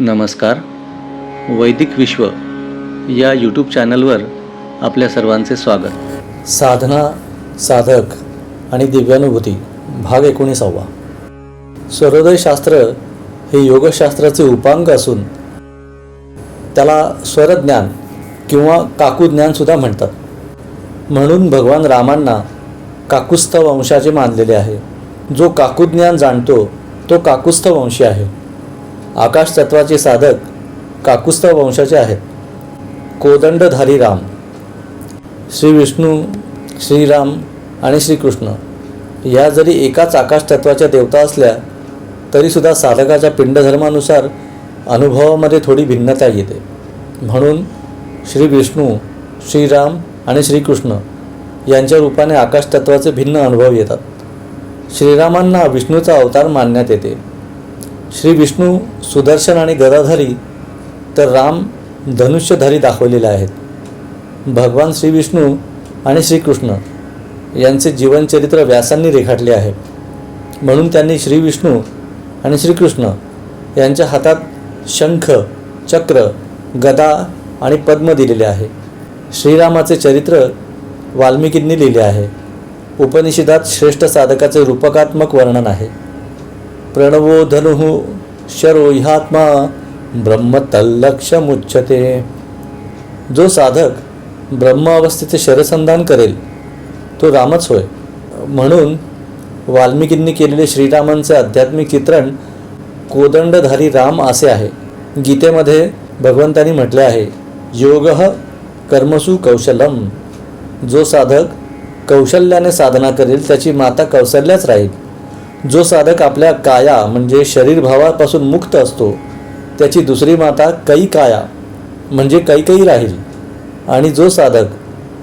नमस्कार. वैदिक विश्व या यूट्यूब चॅनलवर आपल्या सर्वांचे स्वागत. साधना साधक आणि दिव्यानुभूती भाग एकोणीसावा. सर्वोदय शास्त्र हे योगशास्त्राचे उपांग असून त्याला स्वरज्ञान किंवा काकूज्ञानसुद्धा म्हणतात. म्हणून भगवान रामांना काकुस्थ वंशाचे मानलेले आहे. जो काकुज्ञान जाणतो तो काकुस्थ वंशी आहे. आकाश तत्वाचे साधक काकुस्तव वंशाचे आहेत. कोदंडधारी राम श्री विष्णू श्रीराम आणि श्रीकृष्ण या जरी एकाच आकाश तत्वाच्या देवता असल्या तरीसुद्धा साधकाच्या पिंडधर्मानुसार अनुभवामध्ये थोडी भिन्नता येते. म्हणून श्री विष्णू श्रीराम आणि श्रीकृष्ण यांच्या रूपाने आकाश तत्वाचे भिन्न अनुभव येतात. श्रीरामांना विष्णूचा अवतार मानण्यात येते. श्री विष्णू सुदर्शन आणि गदाधारी तर राम धनुष्यधारी दाखवलेले आहेत. भगवान श्री विष्णू आणि श्रीकृष्ण यांचे जीवनचरित्र व्यासांनी रेखाटले आहे. म्हणून त्यांनी श्री विष्णू आणि श्रीकृष्ण यांच्या हातात शंख चक्र गदा आणि पद्म दिलेले आहे. श्रीरामाचे चरित्र वाल्मिकींनी लिहिले आहे. उपनिषदात श्रेष्ठ साधकाचे रूपकात्मक वर्णन आहे. प्रणवो धनुः शरो ह्यात्मा ब्रह्मतल्लक्षमुच्यते। जो साधक ब्रह्म अवस्थेचे शरसंधान करेल तो रामच होय. म्हणून वाल्मिकींनी केलेले श्रीरामांचे आध्यात्मिक चित्रण कोदंडधारी राम असे आहे. गीतेमध्ये भगवंतांनी म्हटले आहे योग कर्मसु कौशलम. जो साधक कौशल्याने साधना करेल त्याची माता कौशल्याच राहील. जो साधक आपल्या काया म्हणजे शरीरभावापासून मुक्त असतो त्याची दुसरी माता कै काया म्हणजे कैकई राहील. आणि जो साधक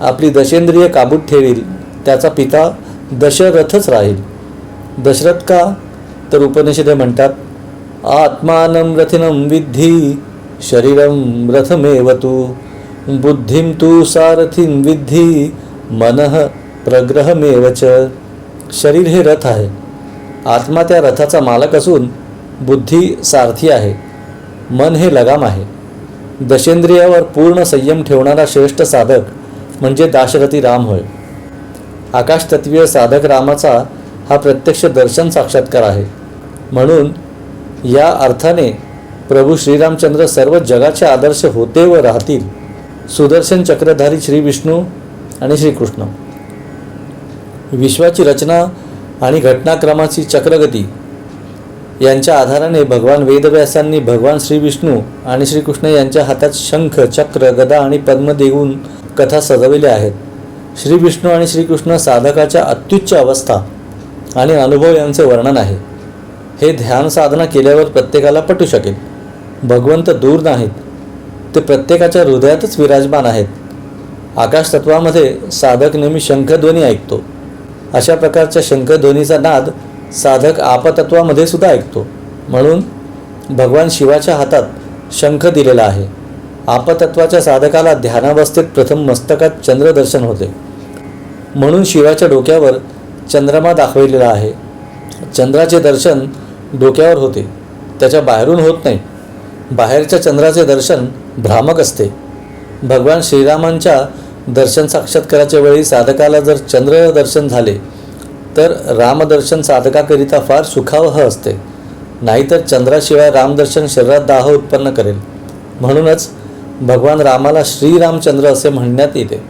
आपली दशेंद्रिय काबूत ठेवील त्याचा पिता दशरथच राहील. दशरथ का? तर उपनिषदे म्हणतात आत्मानं रथिनं विद्धी शरीरं रथमेव तू. बुद्धिं तू सारथीं विद्धी मनः प्रग्रहमेव च. शरीर हे रथ आहे. आत्मा त्या रथाचा मालक असून बुद्धी सारथी आहे. मन हे लगाम आहे. दशेंद्रियावर पूर्ण संयम ठेवणारा श्रेष्ठ साधक म्हणजे दाशरथी राम होय. आकाशतत्वीय साधक रामाचा हा प्रत्यक्ष दर्शन साक्षात्कार आहे. म्हणून या अर्थाने प्रभू श्रीरामचंद्र सर्व जगाचे आदर्श होते व राहतील सुदर्शन चक्रधारी श्री विष्णू आणि श्रीकृष्ण विश्वाची रचना आणि घटनाक्रमाची चक्रगती. यांच्या आधाराने भगवान वेदव्यासांनी भगवान श्री विष्णू आणि श्रीकृष्ण यांच्या हातात शंख चक्र गदा आणि पद्म देऊन कथा सजविल्या आहेत. श्री विष्णू आणि श्रीकृष्ण साधकाच्या अत्युच्च अवस्था आणि अनुभव यांचे वर्णन आहे. हे ध्यान साधना केल्यावर प्रत्येकाला पटू शकेल. भगवंत दूर नाहीत. ते प्रत्येकाच्या हृदयातच विराजमान आहेत. आकाश तत्वामध्ये साधक नेहमी शंखध्वनी ऐकतो. अशा प्रकारच्या शंखध्वनीचा नाद साधक आपतत्वामध्ये सुद्धा ऐकतो. म्हणून भगवान शिवाच्या हातात शंख दिलेला आहे. आपतत्वाच्या साधकाला ध्यानावस्थेत प्रथम मस्तकात चंद्रदर्शन होते. म्हणून शिवाच्या डोक्यावर चंद्रमा दाखविलेला आहे. चंद्राचे दर्शन डोक्यावर होते. त्याच्या बाहेरून होत नाही. बाहेरच्या चंद्राचे दर्शन भ्रामक असते. भगवान श्रीरामांच्या दर्शन साक्षात्काराच्या वेळी साधकाला जर चंद्र दर्शन झाले तर रामदर्शन साधकाकरिता फार सुखावह असते. नाहीतर चंद्राशिवाय रामदर्शन शरीरात दाह उत्पन्न करेल. म्हणूनच भगवान रामाला श्रीरामचंद्र असे म्हणण्यात येते.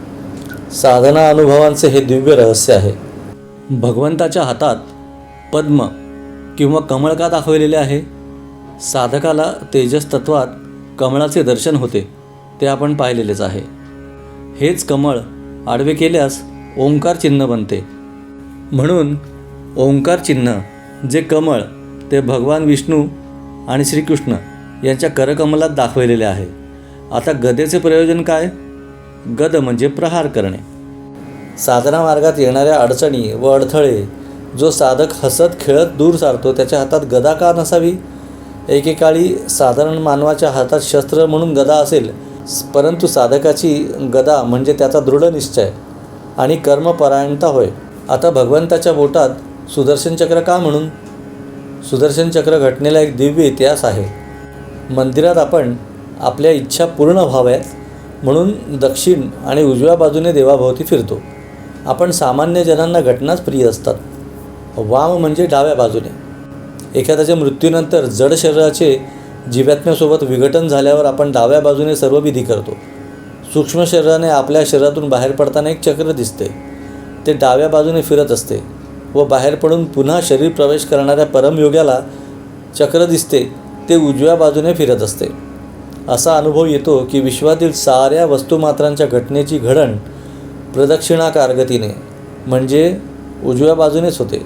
साधना अनुभवांचे हे दिव्य रहस्य आहे. भगवंताच्या हातात पद्म किंवा कमळ का दाखवलेले आहे? साधकाला तेजस तत्वात कमळाचे दर्शन होते ते आपण पाहिलेलेच आहे. हेच कमळ आडवे केल्यास ओंकार चिन्ह बनते. म्हणून ओंकार चिन्ह जे कमळ ते भगवान विष्णू आणि श्रीकृष्ण यांच्या करकमलात दाखवलेले आहे. आता गदेचे प्रयोजन काय? गद म्हणजे प्रहार करणे. साधना मार्गात येणाऱ्या अडचणी व अडथळे जो साधक हसत खेळत दूर सारतो त्याच्या हातात गदा का नसावी? एकेकाळी साधारण मानवाच्या हातात शस्त्र म्हणून गदा असेल परंतु साधकाची गदा म्हणजे त्याचा दृढ निश्चय आणि कर्मपरायणता होय. आता भगवंताच्या बोटात सुदर्शन चक्र का म्हणून? सुदर्शन चक्र घटनेला एक दिव्य इतिहास आहे. मंदिरात आपण आपल्या इच्छा पूर्ण व्हाव्यात म्हणून दक्षिण आणि उजव्या बाजूने देवाभोवती फिरतो. आपण सामान्य जनांना घटनाच प्रिय असतात. वाम म्हणजे डाव्या बाजूने. एखाद्याच्या मृत्यूनंतर जड शरीराचे जीवात्म्यासोबत विघटन झाल्यावर आपण डाव्या बाजूने सर्व विधी करतो. सूक्ष्म शरीराने आपल्या शरीरातून बाहेर पडताना एक चक्र दिसते. ते डाव्या बाजूने फिरत असते व बाहेर पडून पुन्हा शरीर प्रवेश करणाऱ्या परमयोग्याला चक्र दिसते ते उजव्या बाजूने फिरत असते. असा अनुभव येतो की विश्वातील साऱ्या वस्तुमात्रांच्या घटनेची घडण प्रदक्षिणाकार गतीने म्हणजे उजव्या बाजूनेच होते.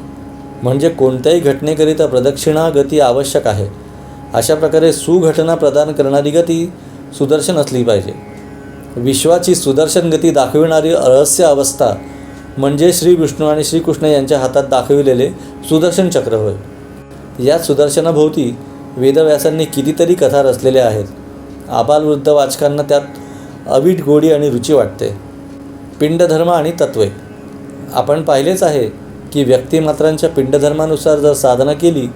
म्हणजे कोणत्याही घटनेकरिता प्रदक्षिणा गती आवश्यक आहे. अशा प्रकारे सुघटना प्रदान करणारी गती सुदर्शन असली पाहिजे. विश्वाची सुदर्शन गती दाखविणारी रहस्य अवस्था म्हणजे श्री विष्णू आणि श्रीकृष्ण यांच्या हातात दाखविलेले सुदर्शन चक्र होय. या सुदर्शनाभोवती वेदव्यासांनी कितीतरी कथा रचलेल्या आहेत. आबालवृद्ध वाचकांना त्यात अवीट गोडी आणि रुची वाटते. पिंडधर्म आणि तत्वे. आपण पाहिलेच आहे की व्यक्तिमात्रांच्या पिंडधर्मानुसार जर साधना केली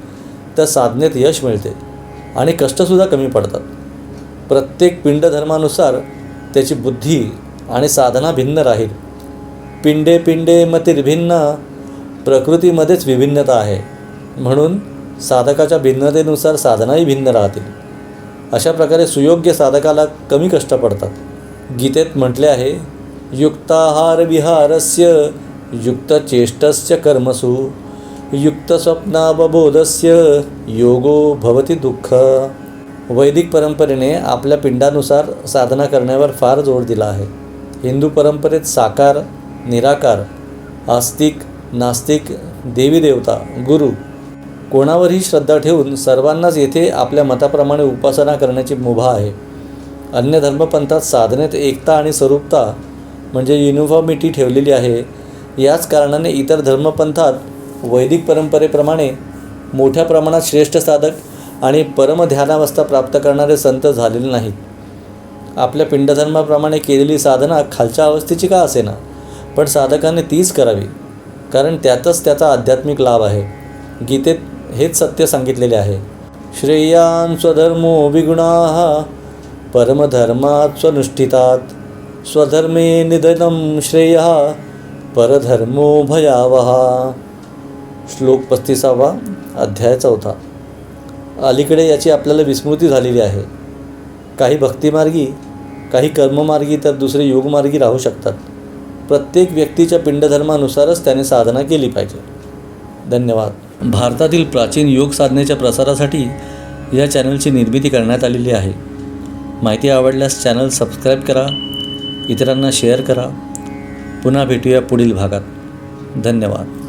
तर साधनेत यश मिळते. आणि कष्टसुद्धा कमी पडतात. प्रत्येक पिंडधर्मानुसार त्याची बुद्धी आणि साधना भिन्न राहील. पिंडे पिंडे मतिर्भिन्न प्रकृतीमध्येच विभिन्नता आहे. म्हणून साधकाच्या भिन्नतेनुसार साधनाही भिन्न राहतील. अशा प्रकारे सुयोग्य साधकाला कमी कष्ट पडतात. गीतेत म्हटले आहे युक्ताहार विहारस्य युक्तचेष्टस्य कर्मसु. युक्तस्वप्नावबोधस्य योगो भवती दुःख. वैदिक परंपरेने आपल्या पिंडानुसार साधना करण्यावर फार जोर दिला आहे. हिंदू परंपरेत साकार निराकार आस्तिक नास्तिक देवी देवता गुरु कोणावरही श्रद्धा ठेवून सर्वांनाच येथे आपल्या मताप्रमाणे उपासना करण्याची मुभा आहे. अन्य धर्मपंथात साधनेत एकता आणि स्वरूपता म्हणजे युनिफॉर्मिटी ठेवलेली आहे. याच कारणाने इतर धर्मपंथात वैदिक परंपरेप्रमाणे मोठ्या प्रमाणात श्रेष्ठ साधक आणि परमध्यानावस्था प्राप्त करणारे संत झालेले नाहीत. आपल्या पिंडधर्माप्रमाणे केलेली साधना खालच्या अवस्थेची का असेना? पण साधकाने तीच करावी कारण त्यातच त्याचा आध्यात्मिक लाभ आहे. गीतेत हेच सत्य सांगितलेले आहे. श्रेयान स्वधर्मो विगुणा परमधर्मात स्वनुष्ठितात स्वधर्मे निधनम श्रेय परधर्मो भयावहा श्लोक पस्तीसावा अध्याय चौथा. अलीकडे याची आपल्याला विस्मृती झालेली आहे. काही भक्तिमार्गी काही कर्ममार्गी तर दुसरे योगमार्गी राहू शकतात. प्रत्येक व्यक्तीच्या पिंडधर्मानुसारच त्याने साधना केली पाहिजे. धन्यवाद. भारतातील प्राचीन योग साधनेच्या प्रसारासाठी या चॅनलची निर्मिती करण्यात आलेली आहे. माहिती आवडल्यास चॅनल सबस्क्राईब करा इतरांना शेअर करा. पुन्हा भेटूया पुढील भागात. धन्यवाद.